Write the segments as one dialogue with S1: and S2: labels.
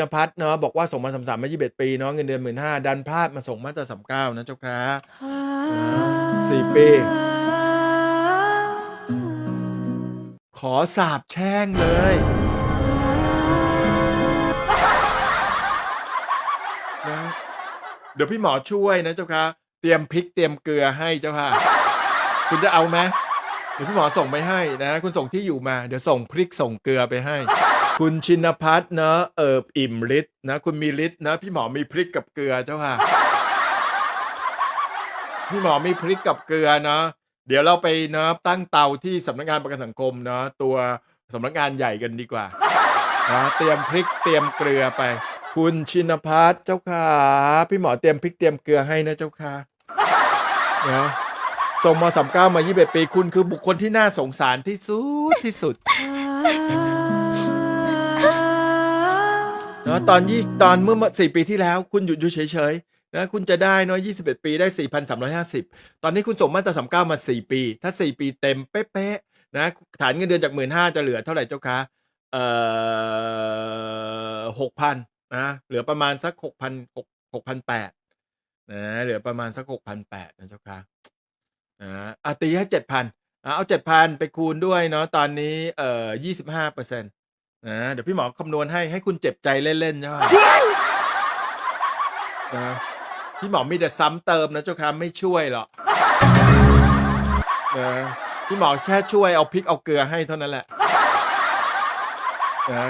S1: นพัฒน์เนาะบอกว่าส่งมาสามสามมายี่สิบเอ็ดปีเนาะเงินเดือนหมื่นห้าดันพลาดมาส่งมาแต่สามเก้านะเจ้าค่ะสี่ปี ขอสาบแช่งเลย นะ เดี๋ยวพี่หมอช่วยนะเจ้าค่ะ เตรียมพริกเตรียมเกลือให้เจ้าค่ะ คุณจะเอาไหมเดี๋ยวพี่หมอส่งไปให้นะ คุณส่งที่อยู่มา เดี๋ยวส่งพริกส่งเกลือไปให้ คุณชินพัฒน์เนอะเอิบอิ่มฤทธิ์นะ คุณมีฤทธิ์นะ พี่หมอมีพริกกับเกลือเจ้าค่ะ พี่หมอมีพริกกับเกลือเนาะเดี๋ยวเราไปเนาะตั้งเตาที่สำนักงานประกันสังคมเนาะตัวสำนักงานใหญ่กันดีกว่านะเตรียมพริกเตรียมเกลือไป คุณชินพัฒน์เจ้าค่ะ พี่หมอเตรียมพริกเตรียมเกลือให้นะเจ้าค่ะเนาะส่งมาสามเก้ามายี่สิบปีคุณคือบุคคลที่น่าสงสารที่สุดที่สุด เนาะตอนยี่ตอนเมื่อสี่ปีที่แล้วคุณหยุดอยู่เฉยๆนะคุณจะได้เนาะยี่สิบเอ็ดปีได้สี่พันสามร้อยห้าสิบตอนนี้คุณส่งมาตราสามเก้ามาสี่ปี ถ้าสี่ปีเต็มเป๊ะๆนะฐานเงินเดือนจากหมื่นห้าจะเหลือเท่าไหร่เจ้าคะเอ่อหกพันนะเหลือประมาณสักหกพันหกหกพันแปดนะเหลือประมาณสักหกพันแปดนะเจ้าคะอ่าอะตีให้เจ็ดพันเอาเจ็ดพันไปคูณด้วยเนาะตอนนี้เอ่อยี่สิบห้าเปอร์เซ็นต์ นะเดี๋ยวพี่หมอคำนวณให้ให้คุณเจ็บใจเล่นๆใช่ไหมนะพี่หมอมีแต่ซ้ำเติมนะเจ้าค่ะไม่ช่วยหรอกนะพี่หมอแค่ช่วยเอาพริกเอาเกลือให้เท่านั้นแหละนะ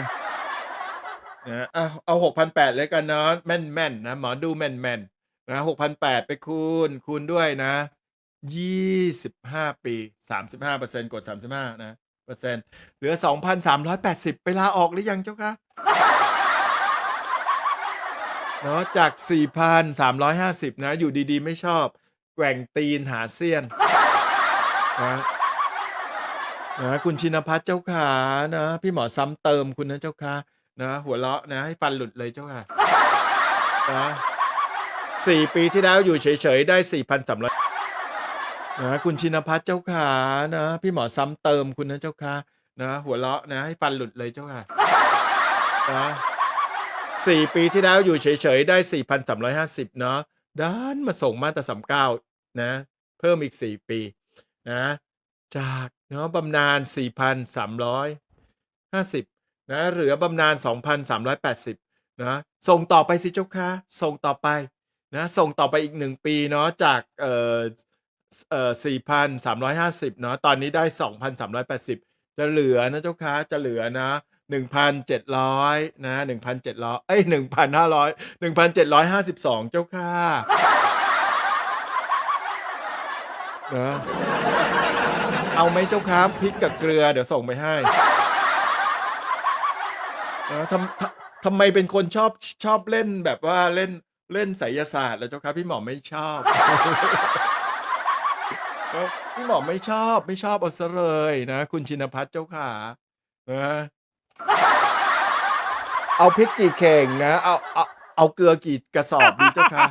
S1: นะอะเอาหกพันแปดเลยกันเนาะแม่นแม่นๆนะหมอดูแม่นแม่นๆนะหกพันแปดไปคูณคูณด้วยนะยี่สิบห้าปีสามสิบห้าเปอร์เซ็นกดสามสิบห้านะ เปอร์เซ็นต์เหลือ 2,380 ไปลาออกหรือยังเจ้าคะเนาะจาก 4,350 นะ อยู่ดีๆ ไม่ชอบ แกว่งตีนหาเสี้ยนนะนะคุณชินพัฒน์เจ้าขานะ พี่หมอซ้ำเติมคุณนะเจ้าค่ะนะ หัวเราะนะ ให้ฟันหลุดเลยเจ้าค่ะนะสี่ปีที่แล้วอยู่เฉย ๆ ได้ 4,300 นะคุณชินพัฒน์เจ้าขานะ พี่หมอซ้ำเติมคุณนะเจ้าค่ะนะหัวเราะนะ ให้ฟันหลุดเลยเจ้าค่ะนะสี่ปีที่แล้วอยู่เฉยๆ ได้สี่พันสามร้อยห้าสิบเนาะด้านมาส่งมาตราสามเก้านะ เพิ่มอีกสี่ปีนะจากเนาะบำนาญสี่พันสามร้อยห้าสิบนะเหลือบำนาญสองพันสามร้อยแปดสิบนะส่งต่อไปสิเจ้าค่ะส่งต่อไปนะส่งต่อไปอีกหนึ่งปีเนาะจากเอ่อ เอ่อสี่พันสามร้อยห้าสิบเนาะตอนนี้ได้สองพันสามร้อยแปดสิบจะเหลือนะเจ้าค้าจะเหลือนะหนึ่งพันเจ็ดร้อยนะหนึ่งพันเจ็ดร้อยเอ้ยหนึ่งพันห้าร้อยหนึ่งพันเจ็ดร้อยห้าสิบสองเจ้าค่ะนาะเอาไหมเจ้าค้าพริกกับเกลือเดี๋ยวส่งไปให้นะทำทำทำไมเป็นคนชอบชอบเล่นแบบว่าเล่นเล่นไสยศาสตร์แล้วเจ้าค่ะพี่หมอไม่ชอบ พี่หมอไม่ชอบไม่ชอบเอาซะเลยนะ คุณชินพัฒน์เจ้าขานะเอาพริกกี่เข่งนะ เอาเอาเอาเกลือกี่กระสอบดีเจ้าค่ะ